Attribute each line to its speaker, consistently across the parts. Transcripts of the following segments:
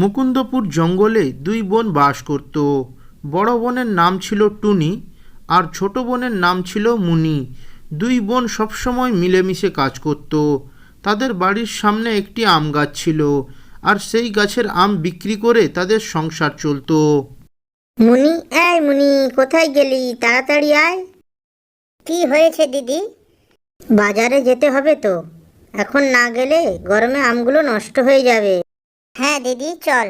Speaker 1: মুকুন্দপুর জঙ্গলে দুই বোন বাস করত। বড় বোনের নাম ছিল টুনি আর ছোট বোনের নাম ছিল মুনি। দুই বোন সবসময় মিলেমিশে কাজ করত। তাদের বাড়ির সামনে একটি আম গাছ ছিল আর সেই গাছের আম বিক্রি করে তাদের সংসার চলতো।
Speaker 2: মুনি, এই মুনি, কোথায় গেলি? তাড়াতাড়ি আয়। কি হয়েছে দিদি? বাজারে যেতে হবে তো। এখন না গেলে গরমে আমগুলো নষ্ট হয়ে যাবে। হ্যাঁ দিদি, চল।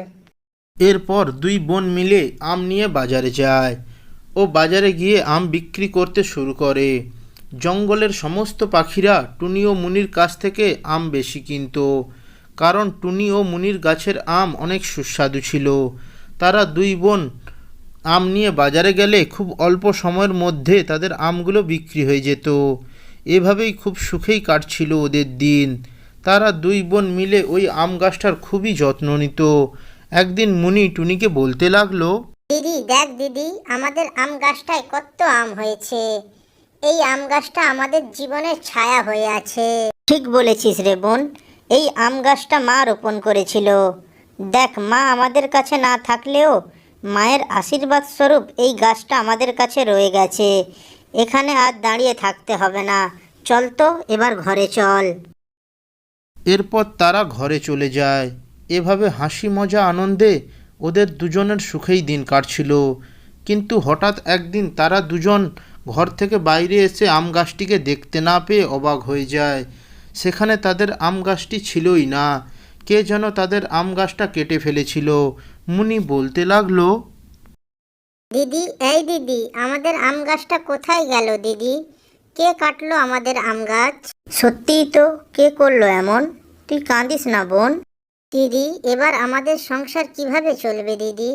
Speaker 1: এরপর দুই বোন মিলে আম নিয়ে বাজারে যায় ও বাজারে গিয়ে আম বিক্রি করতে শুরু করে। জঙ্গলের সমস্ত পাখিরা টুনি ও মুনির কাছ থেকে আম বেশি কিনতো। কারণ টুনি ও মুনির গাছের আম অনেক সুস্বাদু ছিল। তারা দুই বোন আম নিয়ে বাজারে গেলে খুব অল্প সময়ের মধ্যে তাদের আমগুলো বিক্রি হয়ে যেত। এভাবেই খুব সুখেই কাটছিল ওদের দিন। তারা দুই বোন মিলে ওই আম গাছটার খুবই যত্ন নিত। একদিন মুনি টুনিকে বলতে লাগল,
Speaker 2: দিদি, দেখ দিদি, আমাদের আম গাছটায় কত আম হয়েছে। এই আম গাছটা আমাদের জীবনের ছায়া হয়ে আছে। ঠিক বলেছিস রে বোন, এই আম গাছটা মা রোপণ করেছিল। দেখ, মা আমাদের কাছে না থাকলেও মায়ের আশীর্বাদ স্বরূপ এই গাছটা আমাদের কাছে রয়ে গেছে। এখানে আর দাঁড়িয়ে থাকতে হবে না। চল তো, এবার ঘরে চল।
Speaker 1: এরপর তারা ঘরে চলে যায়। এভাবে হাসি, মজা, আনন্দে ওদের দুজনের সুখেই দিন কাটছিল। কিন্তু হঠাৎ একদিন তারা দুজন ঘর থেকে বাইরে এসে আম গাছটিকে দেখতে না পেয়ে অবাক হয়ে যায়। সেখানে তাদের আম গাছটি ছিলই না। কে যেন তাদের আম গাছটা কেটে ফেলেছিল। মুনি বলতে লাগল,
Speaker 2: দিদি, এই দিদি, আমাদের আম গাছটা কোথায় গেল দিদি? কে কাটলো আমাদের আম গাছ? সত্যিই তো কে করল এমন? তুই কাঁদিস না বোন। দিদি এবার আমাদের সংসার কীভাবে চলবে দিদি?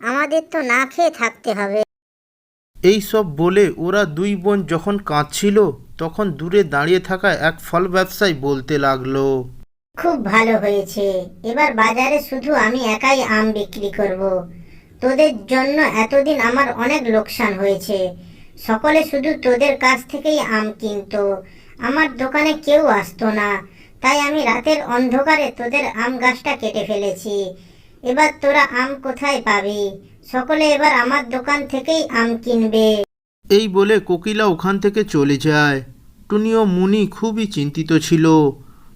Speaker 2: আমাদের তো না খেয়ে থাকতে হবে।
Speaker 1: এই সব বলে ওরা দুই বোন যখন কাঁদছিল তখন দূরে দাঁড়িয়ে থাকা এক ফল ব্যবসায়ী বলতে লাগল
Speaker 2: খুব ভালো হয়েছে। এবার বাজারে শুধু আমি একাই আম বিক্রি করব। তোদের জন্য এতদিন আমার অনেক লোকসান হয়েছে। সকলে শুধু তোদের কাছ থেকেই আম কিনতো। আমার দোকানে কেউ আসতো না। তাই আমি রাতের অন্ধকারে তোদের আম গাছটা কেটে ফেলেছি। এবার তোরা আম কোথায় পাবি? সকলে এবার আমার দোকান থেকেই আম কিনবে।
Speaker 1: এই বলে কোকিলা ওখান থেকে চলে যায়। টুনি ও মুনি খুবই চিন্তিত ছিল।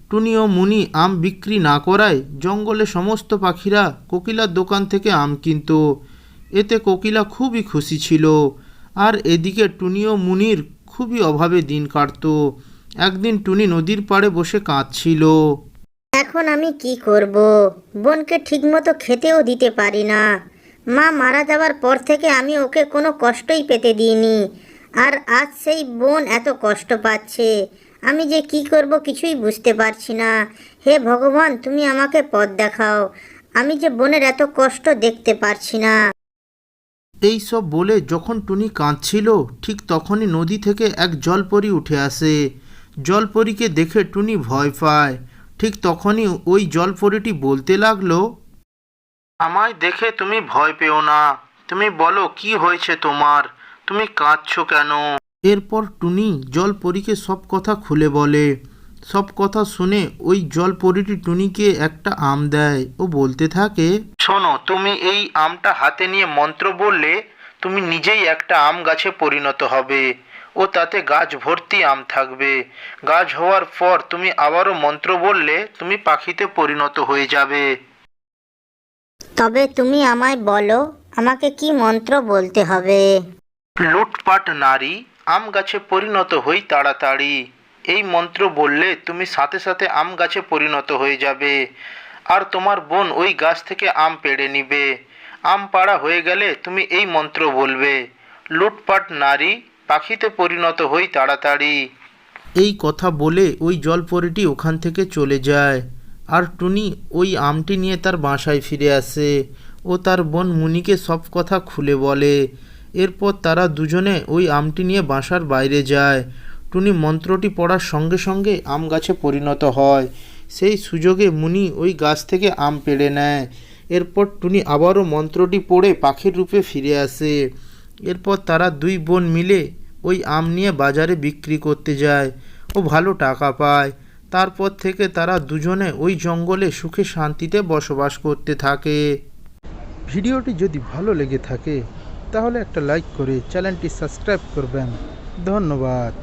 Speaker 1: টুনি ও মুনি আম বিক্রি না করায় জঙ্গলে সমস্ত পাখিরা কোকিলার দোকান থেকে আম কিনত। এতে কোকিলা খুবই খুশি ছিল। আর এদিকে টুনি ও মুনির খুবই অভাবে দিন কাটত। একদিন টুনি নদীর পাড়ে বসে কাঁদছিল।
Speaker 2: এখন আমি কি করব? বোনকে ঠিকমতো খেতেও দিতে পারি না। মা মারা যাওয়ার পর থেকে আমি ওকে কোনো কষ্টই পেতে দিইনি। আর আজ সেই বোন এত কষ্ট পাচ্ছে। আমি যে কি করব কিছুই বুঝতে পারছি না। হে ভগবান, তুমি আমাকে পথ দেখাও। আমি যে বোনের এত কষ্ট দেখতে পারছি না।
Speaker 1: এই সব বলে যখন টুনি কাঁদছিল, ঠিক তখনই নদী থেকে এক জলপরি উঠে আসে। জলপরীকে দেখে টুনি ভয় পায়। ঠিক তখনই ওই জলপরীটি বলতে লাগল, আমায় দেখে তুমি ভয় পেও না। তুমি বলো, কি হয়েছে তোমার? তুমি কাঁদছো কেন? এরপর টুনি জলপরীকে সব কথা খুলে বলে। সব কথা শুনে ওই জলপরীটি টুনিকে একটা আম দেয় ও বলতে থাকে শোনো তুমি এই আমটা হাতে নিয়ে মন্ত্র বললে তুমি নিজেই একটা আম গাছে পরিণত হবে ও তাতে গাছ ভর্তি আম থাকবে। গাছ হওয়ার পর তুমি আবারও মন্ত্র বললে তুমি পাখিতে পরিণত হয়ে যাবে।
Speaker 2: তবে তুমি আমায় বলো আমাকে কি মন্ত্র বলতে হবে?
Speaker 1: লুটপাট নারী আম গাছে পরিণত হই তাড়াতাড়ি। এই মন্ত্র বললে তুমি সাথে সাথে আম গাছে পরিণত হয়ে যাবে। আর তোমার বোন ওই গাছ থেকে আম পেড়ে নিবে। আম পাড়া হয়ে গেলে তুমি এই মন্ত্র বলবে, লুটপাট নারী, পাখিতে পরিণত হই তাড়াতাড়ি। এই কথা বলে ওই জলপরিটি ওখান থেকে চলে যায়। আর টুনি ওই আমটি নিয়ে তার বাসায় ফিরে আসে। ও তার বোন মুনিকে সব কথা খুলে বলে। এরপর তারা দুজনে ওই আমটি নিয়ে বাসার বাইরে যায়। টুনি মন্ত্রটি পড়ার সঙ্গে সঙ্গে আম গাছে পরিণত হয়। সেই সুযোগে মুনি ওই গাছ থেকে আম পেড়ে নেয়। এরপর টুনি আবারও মন্ত্রটি পড়ে পাখির রূপে ফিরে আসে। এরপর তারা দুই বোন মিলে ওই আম নিয়ে বাজারে বিক্রি করতে যায় ও ভালো টাকা পায়। তারপর থেকে তারা দুজনে ওই জঙ্গলে সুখে শান্তিতে বসবাস করতে থাকে। ভিডিওটি যদি ভালো লেগে থাকে, তাহলে একটা লাইক করে চ্যানেলটি সাবস্ক্রাইব করবেন। ধন্যবাদ।